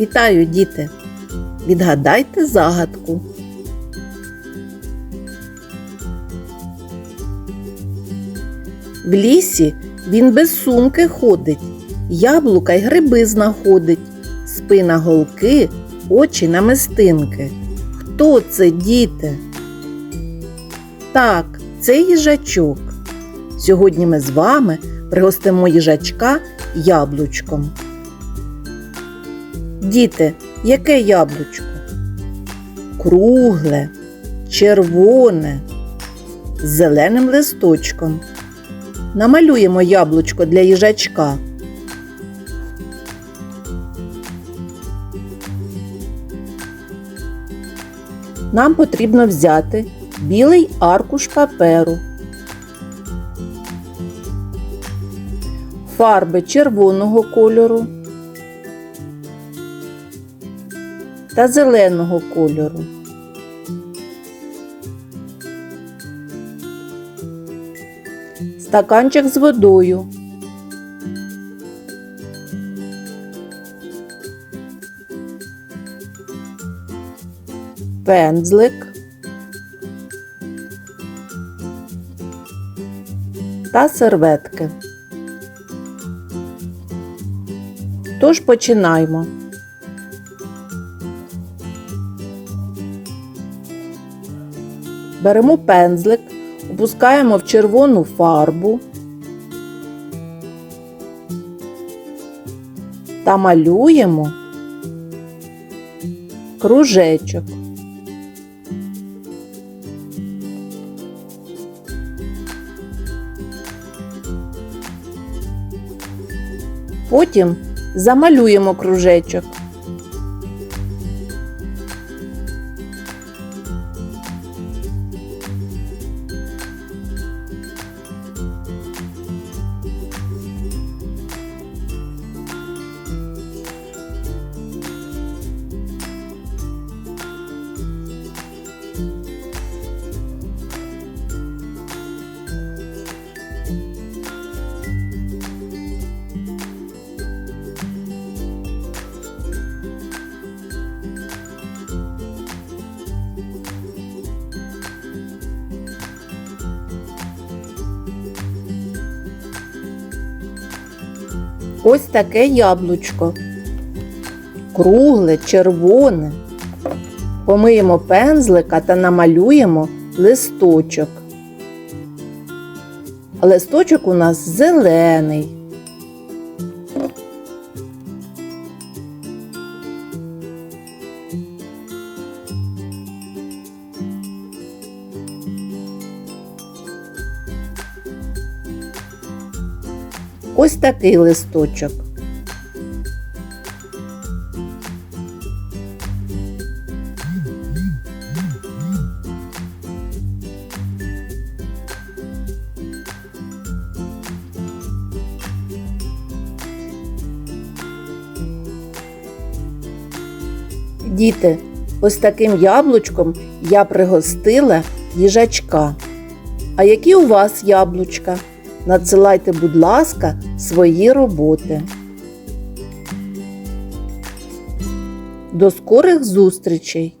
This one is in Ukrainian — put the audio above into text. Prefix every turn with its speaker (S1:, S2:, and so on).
S1: Вітаю, діти! Відгадайте загадку. В лісі він без сумки ходить, яблука й гриби знаходить, спина голки, очі намистинки. Хто це, діти? Так, це їжачок. Сьогодні ми з вами пригостимо їжачка яблучком. Діти, яке яблучко? Кругле, червоне, з зеленим листочком. Намалюємо яблучко для їжачка. Нам потрібно взяти білий аркуш паперу, фарби червоного кольору та зеленого кольору. Стаканчик з водою. Пензлик. Та серветки. Тож починаємо. Беремо пензлик, опускаємо в червону фарбу та малюємо кружечок. Потім замалюємо кружечок. Ось таке яблучко. Кругле, червоне. Помиємо пензлика та намалюємо листочок. Листочок у нас зелений. Ось такий листочок. Діти, ось таким яблучком я пригостила їжачка. А які у вас яблучка? Надсилайте, будь ласка, свої роботи. До скорих зустрічей!